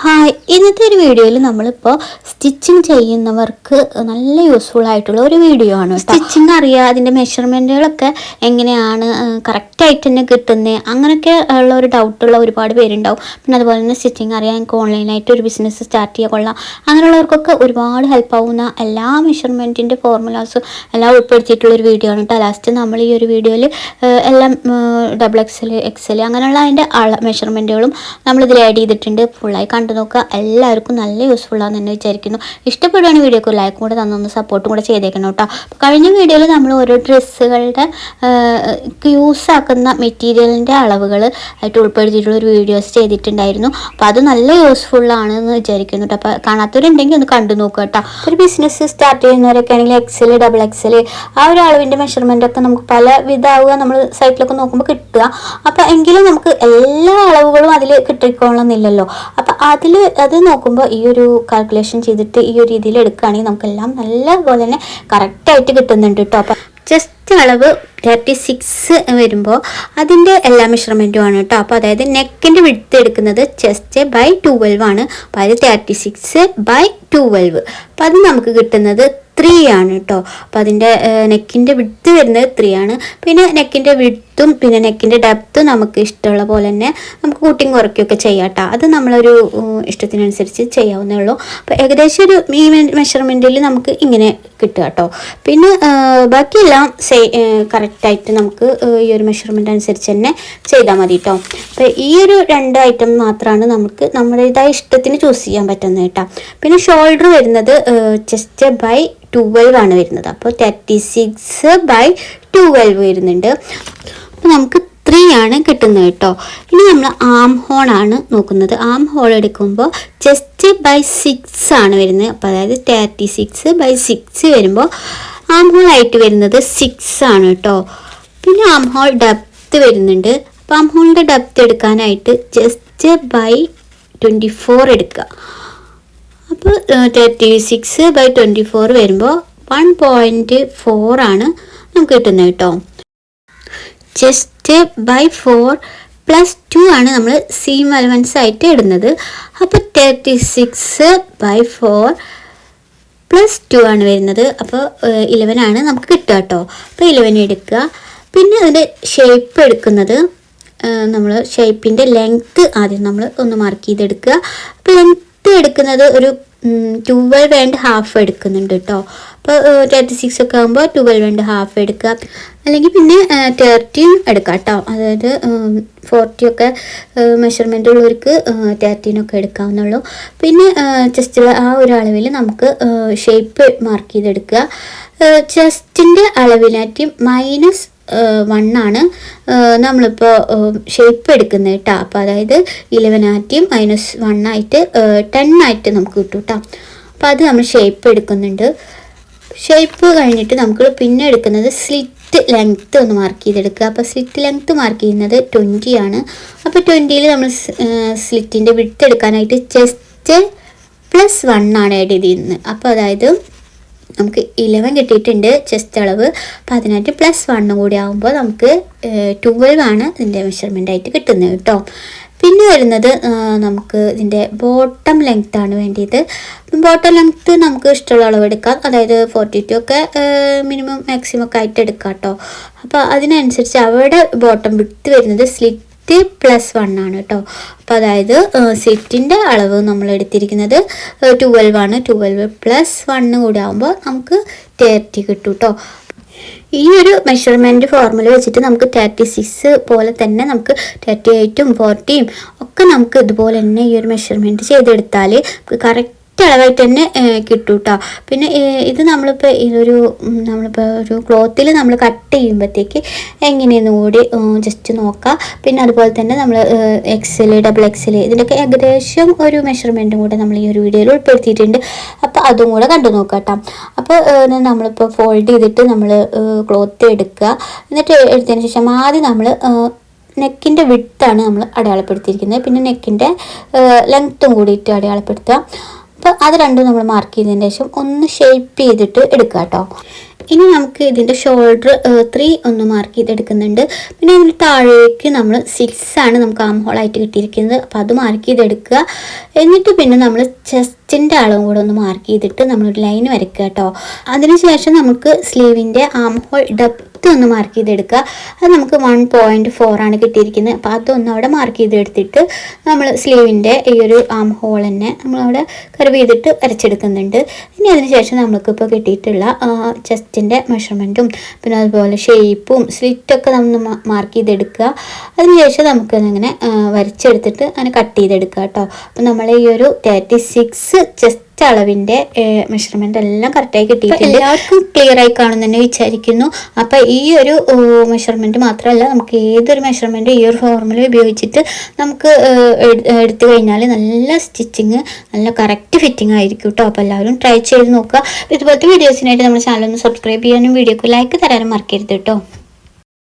Hi ഇന്നത്തെ ഒരു വീഡിയോയിൽ നമ്മളിപ്പോൾ സ്റ്റിച്ചിങ് ചെയ്യുന്നവർക്ക് നല്ല യൂസ്ഫുൾ ആയിട്ടുള്ള ഒരു വീഡിയോ ആണ് സ്റ്റിച്ചിങ് അറിയുക അതിന്റെ മെഷർമെന്റുകളൊക്കെ എങ്ങനെയാണ് കറക്റ്റായിട്ട് തന്നെ കിട്ടുന്നത് അങ്ങനെയൊക്കെ ഉള്ള ഒരു ഡൗട്ടുള്ള ഒരുപാട് പേരുണ്ടാവും. പിന്നെ അതുപോലെ തന്നെ സ്റ്റിച്ചിങ് അറിയാം എനിക്ക് ഓൺലൈനായിട്ട് ഒരു ബിസിനസ് സ്റ്റാർട്ട് ചെയ്യാൻ കൊള്ളാം. അങ്ങനെയുള്ളവർക്കൊക്കെ ഒരുപാട് ഹെൽപ്പ് ആവുന്ന എല്ലാ മെഷർമെന്റിന്റെ ഫോർമുലാസും എല്ലാം ഉൾപ്പെടുത്തിയിട്ടുള്ള ഒരു വീഡിയോ ആണ് കേട്ടോ. ലാസ്റ്റ് നമ്മൾ ഈ ഒരു വീഡിയോയിൽ എല്ലാം ഡബിൾ എക്സൽ എക്സൽ അങ്ങനെയുള്ള അതിന്റെ മെഷർമെന്റുകളും നമ്മളിതിൽ ആഡ് ചെയ്തിട്ടുണ്ട്. ഫുള്ളായി കണ്ടു നോക്കുക. എല്ലാവർക്കും നല്ല യൂസ്ഫുൾ ആണെന്ന് തന്നെ വിചാരിക്കുന്നു. ഇഷ്ടപ്പെടുകയാണ് വീഡിയോക്ക് ലൈക്കും കൂടെ തന്നൊന്ന് സപ്പോർട്ടും കൂടെ ചെയ്തേക്കണം കേട്ടോ. കഴിഞ്ഞ വീഡിയോയിൽ നമ്മൾ ഓരോ ഡ്രസ്സുകളുടെ യൂസ് ആക്കുന്ന മെറ്റീരിയലിന്റെ അളവുകൾ ആയിട്ട് ഉൾപ്പെടുത്തിയിട്ടുള്ള ഒരു വീഡിയോസ് ചെയ്തിട്ടുണ്ടായിരുന്നു. അപ്പോൾ അത് നല്ല യൂസ്ഫുൾ ആണെന്ന് വിചാരിക്കുന്നു കേട്ടോ. അപ്പോൾ കാണാത്തവരുണ്ടെങ്കിൽ ഒന്ന് കണ്ടു നോക്കുക കേട്ടോ. ഒരു ബിസിനസ് സ്റ്റാർട്ട് ചെയ്യുന്നവരൊക്കെ ആണെങ്കിൽ എക്സൽ ഡബിൾ എക്സൽ ആ ഒരു അളവിന്റെ മെഷർമെന്റ് ഒക്കെ നമുക്ക് പല വിധാവുക നമ്മൾ സൈറ്റിലൊക്കെ നോക്കുമ്പോൾ കിട്ടുക. അപ്പോൾ എങ്കിലും നമുക്ക് എല്ലാ അളവുകളും അതിൽ കിട്ടിക്കോളണമെന്നില്ലല്ലോ അപ്പോൾ അതിൽ അത് നോക്കുമ്പോൾ ഈ ഒരു കാൽക്കുലേഷൻ ചെയ്തിട്ട് ഈ ഒരു രീതിയിൽ എടുക്കുകയാണെങ്കിൽ നമുക്കെല്ലാം നല്ല പോലെ തന്നെ കറക്റ്റായിട്ട് കിട്ടുന്നുണ്ട് കേട്ടോ അപ്പം ജസ്റ്റ് അളവ് തേർട്ടി സിക്സ് വരുമ്പോൾ അതിന്റെ എല്ലാ മെഷർമെന്റും ആണ് കേട്ടോ അപ്പോൾ അതായത് നെക്കിന്റെ വിടുത്ത് എടുക്കുന്നത് ചെസ്റ്റ് ബൈ ട്വൽവ് ആണ്. അപ്പോൾ അത് തേർട്ടി സിക്സ് ബൈ ട്വൽവ് അപ്പോൾ അത് നമുക്ക് കിട്ടുന്നത് ത്രീ ആണ് കേട്ടോ അപ്പോൾ അതിന്റെ നെക്കിന്റെ വിടുത്ത് വരുന്നത് ത്രീ ആണ്. പിന്നെ നെക്കിന്റെ വിടുത്തും പിന്നെ നെക്കിന്റെ ഡെപ്ത്തും നമുക്ക് ഇഷ്ടമുള്ള പോലെ തന്നെ നമുക്ക് കൂട്ടിയും കുറയ്ക്കുകയൊക്കെ ചെയ്യാം അത് നമ്മളൊരു ഇഷ്ടത്തിനനുസരിച്ച് ചെയ്യാവുന്നേ ഉള്ളൂ. അപ്പോൾ ഏകദേശം ഒരു ഈ മെഷർമെന്റിൽ നമുക്ക് ഇങ്ങനെ കിട്ടുക കേട്ടോ പിന്നെ ബാക്കിയെല്ലാം സേ കറക്റ്റായിട്ട് നമുക്ക് ഈ ഒരു മെഷർമെന്റ് അനുസരിച്ച് തന്നെ ചെയ്താൽ മതി കേട്ടോ അപ്പോൾ ഈ ഒരു രണ്ട് ഐറ്റം മാത്രമാണ് നമുക്ക് നമ്മുടേതായ ഇഷ്ടത്തിന് ചൂസ് ചെയ്യാൻ പറ്റുന്നത് കേട്ടോ പിന്നെ ഷോൾഡർ വരുന്നത് ചെസ്റ്റ് ബൈ ട്വൽവ് ആണ് വരുന്നത്. അപ്പോൾ തേർട്ടി സിക്സ് ബൈ ട്വൽവ് വരുന്നുണ്ട്. അപ്പോൾ നമുക്ക് ത്രീ ആണ് കിട്ടുന്നത് കേട്ടോ ഇനി നമ്മൾ ആം ഹോൺ ആണ് നോക്കുന്നത്. ആം ഹോൾ എടുക്കുമ്പോൾ ജസ്റ്റ് ബൈ സിക്സ് ആണ് വരുന്നത്. അപ്പോൾ അതായത് തേർട്ടി സിക്സ് ബൈ സിക്സ് വരുമ്പോൾ ആം ഹോൾ ആയിട്ട് വരുന്നത് സിക്സ് ആണ് കേട്ടോ പിന്നെ ആം ഹോൾ ഡെപ്ത് വരുന്നുണ്ട്. അപ്പം ആം ഹോളിന്റെ ഡെപ്ത് എടുക്കാനായിട്ട് ജസ്റ്റ് ബൈ ട്വന്റി ഫോർ എടുക്കുക. അപ്പോൾ thirty six by twenty four വരുമ്പോൾ വൺ പോയിന്റ് ഫോർ ആണ് നമുക്ക് കിട്ടുന്നത് കേട്ടോ just by four plus two ആണ് നമ്മൾ സീം അലവൻസ് ആയിട്ട് ഇടുന്നത്. അപ്പോൾ thirty six by four plus two ആണ് വരുന്നത്. അപ്പോൾ ഇലവൻ ആണ് നമുക്ക് കിട്ടുക കേട്ടോ. അപ്പോൾ ഇലവൻ എടുക്കുക. പിന്നെ അതിന്റെ ഷേപ്പ് എടുക്കുന്നത് നമ്മൾ ഷേപ്പിന്റെ ലെങ്ത്ത് ആദ്യം നമ്മൾ ഒന്ന് മാർക്ക് ചെയ്തെടുക്കുക. അപ്പോൾ ലെങ്ത്ത് എടുക്കുന്നത് ഒരു ട്വൽവ് ആൻഡ് ഹാഫ് എടുക്കുന്നുണ്ട് കേട്ടോ അപ്പോൾ തേർട്ടി സിക്സ് ഒക്കെ ആകുമ്പോൾ ട്വൽവ് ആൻഡ് ഹാഫ് എടുക്കുക അല്ലെങ്കിൽ പിന്നെ തേർട്ടീൻ എടുക്കാം കേട്ടോ അതായത് ഫോർട്ടി ഒക്കെ മെഷർമെന്റ് ഉള്ളവർക്ക് തേർട്ടീൻ ഒക്കെ എടുക്കാവുന്നുള്ളൂ. പിന്നെ ചെസ്റ്റിലെ ആ ഒരു അളവിൽ നമുക്ക് ഷേപ്പ് മാർക്ക് ചെയ്തെടുക്കുക. ചെസ്റ്റിന്റെ അളവിനാറ്റി മൈനസ് വൺ ആണ് നമ്മളിപ്പോൾ ഷേപ്പ് എടുക്കുന്നത് കേട്ടോ. അപ്പോൾ അതായത് ഇലവൻ ആറ്റിയും മൈനസ് വൺ ആയിട്ട് ടെൻ ആയിട്ട് നമുക്ക് കിട്ടും കേട്ടോ. അപ്പോൾ അത് നമ്മൾ ഷേപ്പ് എടുക്കുന്നുണ്ട്. ഷേപ്പ് കഴിഞ്ഞിട്ട് നമുക്ക് പിന്നെ എടുക്കുന്നത് സ്ലിറ്റ് ലെങ്ത്ത് ഒന്ന് മാർക്ക് ചെയ്തെടുക്കുക. അപ്പോൾ സ്ലിറ്റ് ലെങ്ത്ത് മാർക്ക് ചെയ്യുന്നത് ട്വന്റി ആണ്. അപ്പോൾ ട്വന്റിയിൽ നമ്മൾ സ്ലിറ്റിന്റെ വിട്ടെടുക്കാനായിട്ട് ചെസ്റ്റ് പ്ലസ് വൺ ആണ് ആഡ് ചെയ്തിരുന്നത്. അപ്പോൾ അതായത് നമുക്ക് ഇലവൻ കിട്ടിയിട്ടുണ്ട് ചെസ്റ്റ് അളവ്. അപ്പോൾ അതിനായിട്ട് പ്ലസ് വണ്ണും കൂടി ആകുമ്പോൾ നമുക്ക് ട്വൽവ് ആണ് ഇതിന്റെ മെഷർമെന്റ് ആയിട്ട് കിട്ടുന്നത് കേട്ടോ. പിന്നെ വരുന്നത് നമുക്ക് ഇതിന്റെ ബോട്ടം ലെങ്ത് ആണ് വേണ്ടിയത്. ബോട്ടം ലെങ്ത്ത് നമുക്ക് ഇഷ്ടമുള്ള അളവ് എടുക്കാം. അതായത് ഫോർട്ടി ടു ഒക്കെ മിനിമം മാക്സിമം ഒക്കെ ആയിട്ട് എടുക്കാം കേട്ടോ. അപ്പോൾ അതിനനുസരിച്ച് അവിടെ ബോട്ടം വിട്ട് വരുന്നത് സ്ലിറ്റ് പ്ലസ് വൺ ആണ് കേട്ടോ. അപ്പോൾ അതായത് സെറ്റിന്റെ അളവ് നമ്മൾ എടുത്തിരിക്കുന്നത് ട്വൽവ് ആണ്. ട്വൽവ് പ്ലസ് വണ്ണ് കൂടി ആകുമ്പോൾ നമുക്ക് തേർട്ടി കിട്ടും കേട്ടോ ഈ ഒരു മെഷർമെന്റ് ഫോർമുല വെച്ചിട്ട് നമുക്ക് തേർട്ടി സിക്സ് പോലെ തന്നെ നമുക്ക് തേർട്ടി എയ്റ്റും ഫോർട്ടിയും ഒക്കെ നമുക്ക് ഇതുപോലെ തന്നെ ഈ ഒരു മെഷർമെന്റ് ചെയ്തെടുത്താൽ കറക്റ്റ് അളവായിട്ട് തന്നെ കിട്ടും കേട്ടോ പിന്നെ ഇത് നമ്മളിപ്പോൾ ഇതൊരു നമ്മളിപ്പോൾ ഒരു ക്ലോത്തിൽ നമ്മൾ കട്ട് ചെയ്യുമ്പോഴത്തേക്ക് എങ്ങനെയെന്ന് കൂടി ജസ്റ്റ് നോക്കാം. പിന്നെ അതുപോലെ തന്നെ നമ്മൾ എക്സൽ ഡബിൾ എക്സൽ ഇതിന്റെയൊക്കെ ഏകദേശം ഒരു മെഷർമെന്റും കൂടെ നമ്മൾ ഈ ഒരു വീഡിയോയിൽ ഉൾപ്പെടുത്തിയിട്ടുണ്ട്. അപ്പോൾ അതും കൂടെ കണ്ടു നോക്കാം കേട്ടോ അപ്പോൾ നമ്മളിപ്പോൾ ഫോൾഡ് ചെയ്തിട്ട് നമ്മൾ ക്ലോത്ത് എടുക്കുക. എന്നിട്ട് എടുത്തതിന് ശേഷം ആദ്യം നമ്മൾ നെക്കിന്റെ വിട്ടാണ് നമ്മൾ അടയാളപ്പെടുത്തിയിരിക്കുന്നത്. പിന്നെ നെക്കിന്റെ ലെങ്ത്തും കൂടിയിട്ട് അടയാളപ്പെടുത്തുക. അപ്പോൾ അത് രണ്ടും നമ്മൾ മാർക്ക് ചെയ്തതിന് ശേഷം ഒന്ന് ഷേപ്പ് ചെയ്തിട്ട് എടുക്കുക കേട്ടോ ഇനി നമുക്ക് ഇതിന്റെ ഷോൾഡർ ത്രീ ഒന്ന് മാർക്ക് ചെയ്തെടുക്കുന്നുണ്ട്. പിന്നെ അതിന് താഴേക്ക് നമ്മൾ സിക്സ് ആണ് നമുക്ക് ആം ഹോളായിട്ട് കിട്ടിയിരിക്കുന്നത്. അപ്പോൾ അത് മാർക്ക് ചെയ്തെടുക്കുക. എന്നിട്ട് പിന്നെ നമ്മൾ ചെസ്റ്റിന്റെ അളവും കൂടെ ഒന്ന് മാർക്ക് ചെയ്തിട്ട് നമ്മളൊരു ലൈൻ വരയ്ക്കുക കേട്ടോ അതിനുശേഷം നമുക്ക് സ്ലീവിന്റെ ആം ഹോൾ ഡെപ്ത് ഒന്ന് മാർക്ക് ചെയ്തെടുക്കുക. അത് നമുക്ക് വൺ പോയിന്റ് ഫോർ ആണ് കിട്ടിയിരിക്കുന്നത്. അപ്പോൾ അതൊന്ന് അവിടെ മാർക്ക് ചെയ്തെടുത്തിട്ട് നമ്മൾ സ്ലീവിന്റെ ഈ ഒരു ആം ഹോൾ തന്നെ നമ്മളവിടെ കർവ് ചെയ്തിട്ട് വരച്ചെടുക്കുന്നുണ്ട്. ഇനി അതിനുശേഷം നമുക്കിപ്പോൾ കിട്ടിയിട്ടുള്ള ചെസ്റ്റിന്റെ മെഷർമെന്റും പിന്നെ അതുപോലെ ഷേപ്പും സ്ലിറ്റൊക്കെ നമ്മൾ മാർക്ക് ചെയ്തെടുക്കുക. അതിനുശേഷം നമുക്കതിങ്ങനെ വരച്ചെടുത്തിട്ട് അങ്ങനെ കട്ട് ചെയ്തെടുക്കുക കേട്ടോ അപ്പോൾ നമ്മൾ ഈ ഒരു തേർട്ടി സിക്സ് ചെസ്റ്റ് അളവിന്റെ മെഷർമെന്റ് എല്ലാം കറക്റ്റായി കിട്ടിയിട്ടുണ്ട്. എല്ലാവർക്കും ക്ലിയർ ആയി കാണും തന്നെ വിചാരിക്കുന്നു. അപ്പോൾ ഈ ഒരു മെഷർമെന്റ് മാത്രമല്ല നമുക്ക് ഏതൊരു മെഷർമെന്റ് ഈ ഒരു ഫോർമുല ഉപയോഗിച്ചിട്ട് നമുക്ക് എടുത്തു കഴിഞ്ഞാൽ നല്ല സ്റ്റിച്ചിങ് നല്ല കറക്റ്റ് ഫിറ്റിംഗ് ആയിരിക്കും കേട്ടോ അപ്പോൾ എല്ലാവരും ട്രൈ ചെയ്ത് നോക്കുക. ഇതുപോലത്തെ വീഡിയോസിനായിട്ട് നമ്മുടെ ചാനൽ ഒന്ന് സബ്സ്ക്രൈബ് ചെയ്യാനും വീഡിയോക്ക് ലൈക്ക് തരാനും മറക്കരുത് കേട്ടോ